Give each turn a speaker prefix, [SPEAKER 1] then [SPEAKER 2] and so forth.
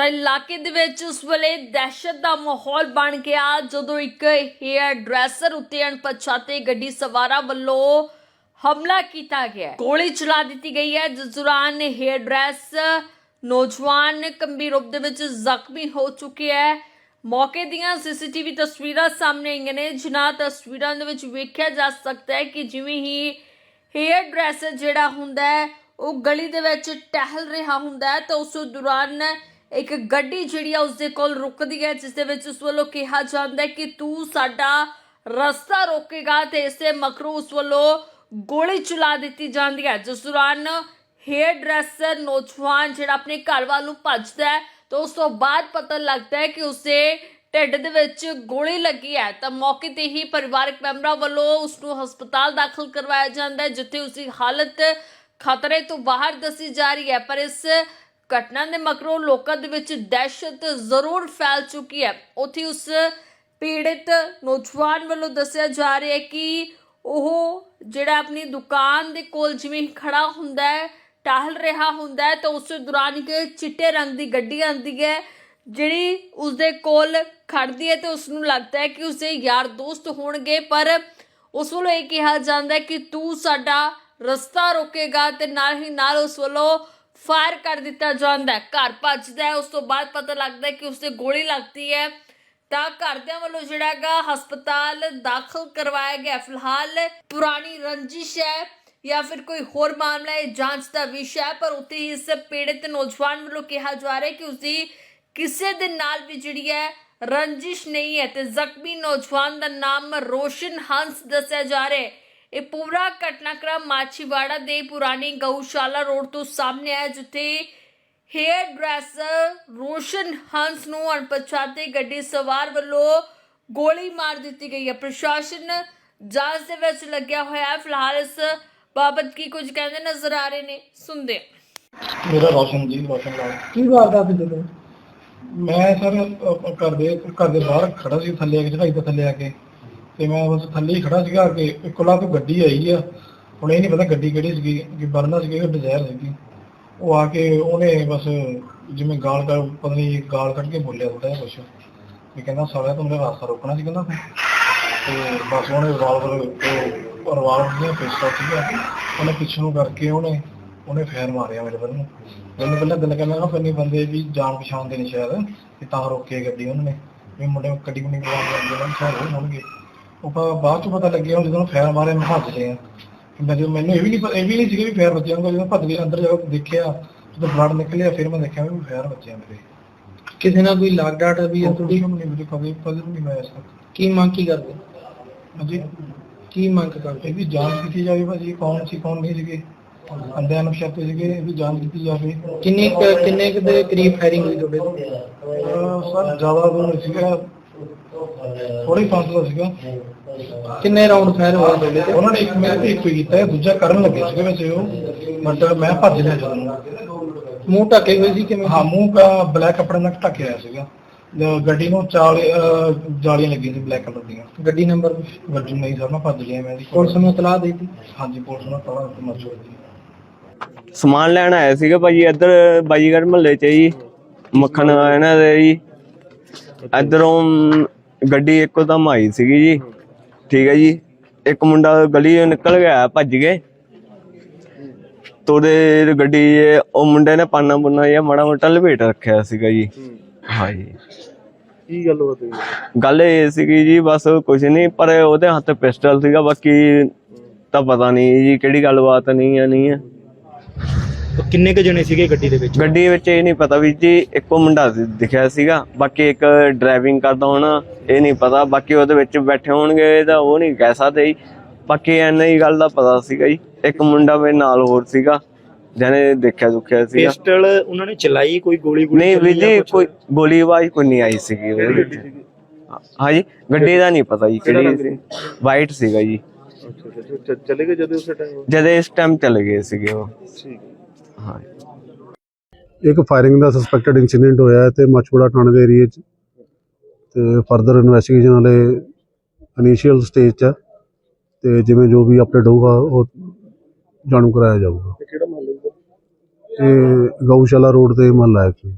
[SPEAKER 1] ਤਾਂ ਇਲਾਕੇ ਦੇ ਵਿੱਚ ਉਸ ਵੇਲੇ ਦਹਿਸ਼ਤ ਦਾ ਮਾਹੌਲ ਬਣ ਗਿਆ, ਜਦੋਂ ਇੱਕ ਹੇਅਰ ਡਰੈਸਰ ਉੱਤੇ ਅਣਪਛਾਤੇ ਗੱਡੀ ਸਵਾਰਾਂ ਵੱਲੋਂ ਹਮਲਾ ਕੀਤਾ ਗਿਆ ਗੋਲੀ ਚਲਾ ਦਿੱਤੀ ਗਈ ਹੈ, ਜਿਸ ਦੌਰਾਨ ਹੇਅਰ ਡਰੈਸ ਨੌਜਵਾਨ ਗੰਭੀਰ ਰੂਪ ਦੇ ਵਿੱਚ ਜ਼ਖਮੀ ਹੋ ਚੁੱਕਿਆ ਹੈ। ਮੌਕੇ ਦੀਆਂ ਸੀਸੀਟੀਵੀ ਤਸਵੀਰਾਂ ਸਾਹਮਣੇ ਆਈਆਂ ਨੇ, ਜਿਨ੍ਹਾਂ ਤਸਵੀਰਾਂ ਦੇ ਵਿੱਚ ਵੇਖਿਆ ਜਾ ਸਕਦਾ ਹੈ ਕਿ ਜਿਵੇਂ ਹੀ ਹੇਅਰ ਡਰੈਸਰ ਜਿਹੜਾ ਹੁੰਦਾ ਹੈ, ਉਹ ਗਲੀ ਦੇ ਵਿੱਚ ਟਹਿਲ ਰਿਹਾ ਹੁੰਦਾ ਹੈ, ਤਾਂ ਉਸ ਦੌਰਾਨ ਇੱਕ ਗੱਡੀ ਜਿਹੜੀ ਆ ਉਸਦੇ ਕੋਲ ਰੁਕਦੀ ਹੈ, ਜਿਸ ਦੇ ਵਿੱਚ ਉਸ ਵੱਲੋਂ ਕਿਹਾ ਜਾਂਦਾ ਹੈ ਕਿ ਤੂੰ ਸਾਡਾ ਰਸਤਾ ਰੋਕੇਗਾ ਤੇ ਇਸੇ ਮਗਰੋਂ ਉਸ ਵੱਲੋਂ ਗੋਲੀ ਚਲਾ ਦਿੱਤੀ ਜਾਂਦੀ ਹੈ। ਜਿਸ ਦੌਰਾਨ ਹੇਅਰ ਡਰੈਸਰ ਨੌਜਵਾਨ ਜਿਹੜਾ ਆਪਣੇ ਘਰ ਵੱਲ ਨੂੰ ਭੱਜਦਾ ਹੈ, ਤਾਂ ਉਸ ਤੋਂ ਬਾਅਦ ਪਤਾ ਲੱਗਦਾ ਹੈ ਕਿ ਉਸੇ ਢਿੱਡ ਦੇ ਵਿੱਚ ਗੋਲੀ ਲੱਗੀ ਹੈ। ਤਾਂ ਮੌਕੇ ਤੇ ਹੀ ਪਰਿਵਾਰਕ ਮੈਂਬਰਾਂ ਵੱਲੋਂ ਉਸ ਨੂੰ ਹਸਪਤਾਲ ਦਾਖਲ ਕਰਵਾਇਆ ਜਾਂਦਾ ਹੈ, ਜਿੱਥੇ ਉਸ ਦੀ ਹਾਲਤ ਖਤਰੇ ਤੋਂ ਬਾਹਰ ਦੱਸੀ ਜਾ ਰਹੀ ਹੈ। ਪਰ ਇਸ ਘਟਨਾ ਦੇ ਮਗਰੋਂ ਲੋਕਾਂ ਦੇ ਵਿੱਚ ਦਹਿਸ਼ਤ ਜ਼ਰੂਰ ਫੈਲ ਚੁੱਕੀ ਹੈ। ਉੱਥੇ ਉਸ ਪੀੜਿਤ ਨੌਜਵਾਨ ਵੱਲੋਂ ਦੱਸਿਆ ਜਾ ਰਿਹਾ ਹੈ ਕਿ ਉਹ ਜਿਹੜਾ ਆਪਣੀ ਦੁਕਾਨ ਦੇ ਕੋਲ ਜਿਵੇਂ ਖੜਾ ਹੁੰਦਾ ਹੈ, ਟਹਿਲ ਰਿਹਾ ਹੁੰਦਾ ਹੈ, ਤਾਂ ਉਸ ਦੌਰਾਨ ਇੱਕ ਚਿੱਟੇ ਰੰਗ ਦੀ ਗੱਡੀ ਆਉਂਦੀ ਹੈ, ਜਿਹੜੀ ਉਸ ਦੇ ਕੋਲ ਖੜਦੀ ਹੈ ਤੇ ਉਸ ਨੂੰ ਲੱਗਦਾ ਹੈ ਕਿ ਉਸਦੇ ਯਾਰ ਦੋਸਤ ਹੋਣਗੇ। ਪਰ ਉਸ ਵੱਲੋਂ ਇਹ ਕਿਹਾ ਜਾਂਦਾ ਹੈ ਕਿ ਤੂੰ ਸਾਡਾ ਰਸਤਾ ਰੋਕੇਗਾ ਤੇ ਨਾਲ ਹੀ ਨਾਲ ਉਸ ਵੱਲੋਂ ਫਾਇਰ ਕਰ ਦਿੱਤਾ ਜਾਂਦਾ ਹੈ। ਘਰ ਭੱਜਦਾ ਹੈ, ਉਸ ਤੋਂ ਬਾਅਦ ਪਤਾ ਲੱਗਦਾ ਹੈ ਕਿ ਉਸਦੇ ਗੋਲੀ ਲੱਗਦੀ ਹੈ। ਤਾਂ ਘਰਦਿਆਂ ਵੱਲੋਂ ਜਿਹੜਾ ਹੈਗਾ ਹਸਪਤਾਲ ਦਾਖਲ ਕਰਵਾਇਆ ਗਿਆ। ਫਿਲਹਾਲ ਪੁਰਾਣੀ ਰੰਜਿਸ਼ ਹੈ ਜਾਂ ਫਿਰ ਕੋਈ ਹੋਰ ਮਾਮਲਾ ਹੈ ਜਾਂਚ ਦਾ ਵਿਸ਼ਾ ਹੈ, ਪਰ ਉੱਥੇ ਹੀ ਇਸ ਪੀੜਤ ਨੌਜਵਾਨ ਵੱਲੋਂ ਕਿਹਾ ਜਾ ਰਿਹਾ ਕਿ ਉਸਦੀ ਕਿਸੇ ਦੇ ਨਾਲ ਵੀ ਜਿਹੜੀ ਹੈ ਰੰਜਿਸ਼ ਨਹੀਂ ਹੈ ਤੇ ਜ਼ਖਮੀ ਨੌਜਵਾਨ ਦਾ ਨਾਮ ਰੋਸ਼ਨ ਹੰਸ ਦੱਸਿਆ ਜਾ ਰਿਹਾ ਹੈ। ਇਹ ਪੂਰਾ ਘਟਨਾਕ੍ਰਮ ਮਾਛੀਵਾੜਾ ਦੇ ਪੁਰਾਣੀ ਗਊਸ਼ਾਲਾ ਰੋਡ ਤੋਂ ਸਾਹਮਣੇ ਆਇਆ ਜਿੱਥੇ ਹੇਅਰ ਡਰੈਸਰ ਰੋਸ਼ਨ ਹੰਸ ਨੂੰ ਅਣਪਛਾਤੇ ਗੱਡੀ ਸਵਾਰ ਵੱਲੋਂ ਗੋਲੀ ਮਾਰ ਦਿੱਤੀ ਗਈ ਹੈ। ਪ੍ਰਸ਼ਾਸਨ ਜਾਂਚ ਦੇ ਵਿੱਚ ਲੱਗਿਆ ਹੋਇਆ ਹੈ। ਫਿਲਹਾਲ ਇਸ ਬਾਬਤ ਕੀ ਕੁਝ ਕਹਿੰਦੇ ਨਜ਼ਰ ਆ ਰਹੇ ਨੇ ਸੁਣਦੇ ਹਾਂ।
[SPEAKER 2] ਮੇਰਾ ਰੋਸ਼ਨ ਜੀ ਰੋਸ਼ਨ ਲਾਲ।
[SPEAKER 3] ਕੀ ਵਾਰਦਾਤ ਜਦੋਂ?
[SPEAKER 2] ਮੈਂ ਸਰ ਅਹ, ਘਰ ਦੇ ਘਰ ਦੇ ਬਾਹਰ ਖੜਾ ਸੀ ਥੱਲੇ ਆ ਕੇ ਚੜਾਈ ਤੋਂ ਥੱਲੇ ਆ ਕੇ। ਤੇ ਮੈਂ ਬਸ ਥੱਲੇ ਹੀ ਖੜਾ ਸੀਗਾ ਕਿ ਇੱਕੋਲਾ ਤੋਂ ਗੱਡੀ ਆਈ ਆ। ਹੁਣ ਇਹ ਨਹੀਂ ਪਤਾ ਗੱਡੀ ਕਿਹੜੀ ਸੀਗੀ, ਕਿ ਵਰਨਾ ਸੀਗੀ ਕਿ ਡਿਜ਼ਾਇਰ ਸੀਗੀ। ਉਹ ਆ ਕੇ ਉਹਨੇ ਬਸ ਜਿਵੇਂ ਗਾਲ ਕਰ ਪਤਾ ਨਹੀਂ ਗਾਲ ਕੱਢ ਕੇ ਬੋਲਿਆ ਥੋੜਾ ਜਿਹਾ ਕੁਛ। ਵੀ ਕਹਿੰਦਾ ਸਾਲਿਆ ਤੂੰ ਮੇਰਾ ਰਾਸਤਾ ਰੋਕਣਾ ਸੀ ਕਹਿੰਦਾ। ਤੂੰ ਤੇ ਬਸ ਉਹਨੇ ਰਿਵਾਲਵਰ ਉਹ ਰਿਵਾਲਵਰ ਦੀਆਂ ਪਿਸਤੌਲ ਸੀਗਾ। ਉਹਨੇ ਪਿੱਛੇ ਨੂੰ ਕਰਕੇ ਉਹਨੇ ਉਹਨੇ ਫੇਰ ਮਾਰਿਆ ਮੇਰੇ ਵੱਲ ਨੂੰ। ਮੈਨੂੰ ਪਹਿਲਾਂ ਗੱਲ ਕਰਨਾ ਨਾ, ਫਿਰ ਨਹੀਂ ਬੰਦੇ ਵੀ ਜਾਣ ਪਛਾਣ ਦੇ ਨੇ ਸ਼ਾਇਦ, ਕਿ ਤਾਂ ਰੋਕੇ ਗੱਡੀ ਉਹਨਾਂ। ਨੇ ਵੀ ਮੁੰਡੇ ਨੂੰ ਨਹੀਂ ਬੁਲਾ ਕੇ ਉਹਨਾਂ ਸ਼ਾਇਦ ਹੋਣਗੇ। ਉਹ ਬਾਅਦ ਚ ਪਤਾ ਲੱਗਿਆ ਜਦੋਂ ਫੇਰ ਮਾਰੇ ਮੈਂ ਭੱਜ ਲਿਆ ਕਿ ਮੈਂ ਜਦੋਂ ਮੈਨੂੰ ਇਹ ਵੀ ਨਹੀਂ ਇਹ ਵੀ ਨਹੀਂ ਸੀਗਾ ਵੀ ਫੇਰ ਵੱਜਿਆ ਹੋਊਗਾ ਜਦੋਂ ਭੱਜ ਗਿਆ ਅੰਦਰ ਜਾ ਕੇ ਦੇਖਿਆ ਜਦੋਂ ਬਲੱਡ ਨਿਕਲਿਆ ਫਿਰ ਮੈਂ ਦੇਖਿਆ ਵੀ ਫੇਰ ਵੱਜਿਆ ਮੇਰੇ
[SPEAKER 3] ਕਿਸੇ ਨਾਲ ਕੋਈ ਲਾਗ ਡਾਟ ਵੀ
[SPEAKER 2] ਥੋੜੀ ਨਹੀਂ ਮੇਰੇ ਕਦੇ ਪਤਾ ਨਹੀਂ ਹੋਇਆ ਸਰ
[SPEAKER 3] ਕੀ ਮੰਗ ਕੀ ਕਰਦੇ?
[SPEAKER 2] ਹਾਂਜੀ?
[SPEAKER 3] ਕੀ ਮੰਗ ਕਰਦੇ?
[SPEAKER 2] ਇਹਦੀ ਜਾਂਚ ਕੀਤੀ ਜਾਵੇ ਭਾਜੀ ਕੌਣ ਸੀ ਕੌਣ ਨਹੀਂ ਸੀਗੇ। ਅੰਦਿਆਂ ਨੂੰ ਸ਼ੱਕ ਸੀਗੇ ਇਹਦੀ ਜਾਂਚ ਕੀਤੀ ਜਾਵੇ।
[SPEAKER 3] ਕਿੰਨੀ ਕੁ- ਕਿੰਨੇ ਕੁ ਦੇ ਕਰੀਬ ਫਾਇਰਿੰਗ ਹੋਈ ਤੁਹਾਡੇ
[SPEAKER 2] ਸਰ ਜ਼ਿਆਦਾ ਨਹੀਂ ਸੀਗਾ। ਥੋੜੀ ਫਾਸਲਾ ਸੀਗਾ।
[SPEAKER 3] ਕਿੰਨੇ ਰਾਉਂਡ ਫਾਇਰ ਹੋਏ ਤੁਹਾਡੇ ਤੇ
[SPEAKER 2] ਉਹਨਾਂ ਨੇ ਇੱਕ ਮੇਰੇ ਤੇ ਇੱਕ ਹੀ ਕੀਤਾ ਦੂਜਾ ਕਰਨ ਲੱਗੇ ਸੀਗੇ ਵੈਸੇ ਉਹ। ਬਟ ਮੈਂ ਭੱਜ ਲਿਆ ਜਦੋਂ
[SPEAKER 3] ਮੂੰਹ ਢੱਕੇ ਹੋਏ ਸੀ ਕਿਵੇਂ?
[SPEAKER 2] ਹਾਂ ਮੂੰਹ ਦਾ ਬਲੈਕ ਕੱਪੜੇ ਨਾਲ ਢੱਕਿਆ ਹੋਇਆ ਸੀਗਾ। ਗੱਡੀ ਨੂੰ ਚਾਲ ਜਾਲੀਆਂ ਲੱਗੀਆਂ ਸੀ ਬਲੈਕ ਕਲਰ ਦੀਆਂ।
[SPEAKER 3] ਗੱਡੀ ਨੰਬਰ
[SPEAKER 2] ਗੱਡੀ ਨਹੀਂ ਸਰ ਮੈਂ ਭੱਜ ਲਿਆ ਮੈਂ ਇਹਦੀ
[SPEAKER 3] ਪੁਲਿਸ ਨੂੰ ਇਤਲਾਹ ਦੇ ਦਿੱਤੀ?
[SPEAKER 2] ਹਾਂਜੀ ਪੁਲਿਸ ਨੂੰ ਤਲਾ ਮਰਜ਼ੀ
[SPEAKER 4] ਸਮਾਨ ਲੈਣ ਆਏ ਸੀਗੇ ਭਾਜੀ ਇੱਧਰ ਬਾਜੀਗਰ ਮਹੱਲੇ 'ਚ ਜੀ। ਮੱਖਣ ਇਹਨਾਂ ਦੇ ਜੀ। ਇੱਧਰੋਂ ਗੱਡੀ ਇੱਕੋ ਦਮ ਆਈ ਸੀਗੀ ਜੀ। ਠੀਕ ਹੈ ਜੀ। ਇੱਕ ਮੁੰਡਾ ਗਲੀ 'ਚੋਂ ਨਿਕਲ ਗਿਆ ਭੱਜ ਗਏ। ਤੋਦੇ ਗੱਡੀ ਉਹ ਮੁੰਡੇ ਨੇ ਪਾਨਾ ਪੁੰਨਾ ਜਾਂ ਮਾੜਾ ਮੋਟਾ ਲਪੇਟ ਰੱਖਿਆ ਸੀਗਾ ਜੀ। ਹਾਂਜੀ
[SPEAKER 3] ਕੀ ਗੱਲ ਹੋਈ?
[SPEAKER 4] ਗੱਲ ਇਹ ਸੀਗੀ ਜੀ ਬਸ ਕੁਝ ਨਹੀਂ ਪਰ ਉਹਦੇ ਹੱਥ ਪਿਸਟਲ ਸੀਗਾ ਬਾਕੀ ਤਾਂ ਪਤਾ ਨਹੀਂ ਜੀ ਕਿਹੜੀ ਗੱਲਬਾਤ ਨਹੀਂ ਆ ਨਹੀਂ ਆ
[SPEAKER 3] ਕਿੰਨੇ ਕੁ ਜਣੇ ਸੀਗੇ ਗੱਡੀ ਦੇ ਵਿੱਚ?
[SPEAKER 4] ਗੱਡੀ ਵਿੱਚ ਇਹ ਨਹੀਂ ਪਤਾ ਵੀ ਜੀ ਇੱਕੋ ਮੁੰਡਾ ਸੀ- ਦਿਖਿਆ ਸੀਗਾ ਬਾਕੀ ਇੱਕ ਡਰਾਈਵਿੰਗ ਕਰਦਾ ਹੋਣਾ ਇਹ ਨਹੀਂ ਪਤਾ ਬਾਕੀ ਉਹਦੇ ਵਿੱਚ ਬੈਠੇ ਹੋਣਗੇ ਤਾਂ ਉਹ ਨਹੀਂ ਕਹਿ ਸਕਦੇ ਜੀ। ਬਾਕੀ ਐਨਾ ਹੀ ਗੱਲ ਦਾ ਪਤਾ ਸੀਗਾ ਜੀ ਇੱਕ ਮੁੰਡਾ ਮੇਰੇ ਨਾਲ ਹੋਰ ਸੀਗਾ ਜਿਹਨੇ ਦੇਖਿਆ ਦੁਖਿਆ ਸੀਗਾ।
[SPEAKER 3] ਪਿਸਟਲ ਉਹਨਾਂ ਨੇ ਚਲਾਈ ਕੋਈ ਗੋਲੀ
[SPEAKER 4] ਨਹੀਂ ਵੀ ਜੀ ਕੋਈ ਗੋਲੀ ਆਵਾਜ਼ ਕੋਈ ਨਹੀਂ ਆਈ ਸੀਗੀ ਉਹਦੇ ਵਿੱਚ। ਹਾਂਜੀ ਗੱਡੀ ਦਾ ਨਹੀਂ ਪਤਾ ਜੀ ਕਿਹੜੀ ਵਾਈਟ ਸੀਗਾ ਜੀ।
[SPEAKER 3] ਚਲੇ ਗਏ ਜਦੋਂ ਉਸ ਟਾਈਮ
[SPEAKER 4] ਜਦ ਇਸ ਟਾਈਮ ਚਲੇ ਗਏ ਸੀਗੇ ਉਹ। ਹਾਂ।
[SPEAKER 5] ਇੱਕ ਫਾਇਰਿੰਗ ਦਾ ਸਸਪੈਕਟਡ ਇਨਸੀਡੈਂਟ ਹੋਇਆ ਹੈ ਤੇ ਮਛੂੜਾ ਥਾਣੇ ਦੇ ਏਰੀਏ 'ਚ। ਤੇ ਫਰਦਰ ਇਨਵੈਸਟੀਗੇਸ਼ਨ ਵਾਲੇ ਇਨੀਸ਼ੀਅਲ ਸਟੇਜ 'ਚ ਹੈ। ਤੇ ਜਿਵੇਂ ਜੋ ਵੀ ਅਪਡੇਟ ਹੋਊਗਾ ਉਹ ਜਾਣੂ ਕਰਾਇਆ ਜਾਊਗਾ।
[SPEAKER 3] ਕਿਹੜਾ ਮਹੱਲਾ
[SPEAKER 5] ਇਹ ਗਊਸ਼ਾਲਾ ਰੋਡ ਤੇ ਮਹੱਲਾ ਹੈ ਜੀ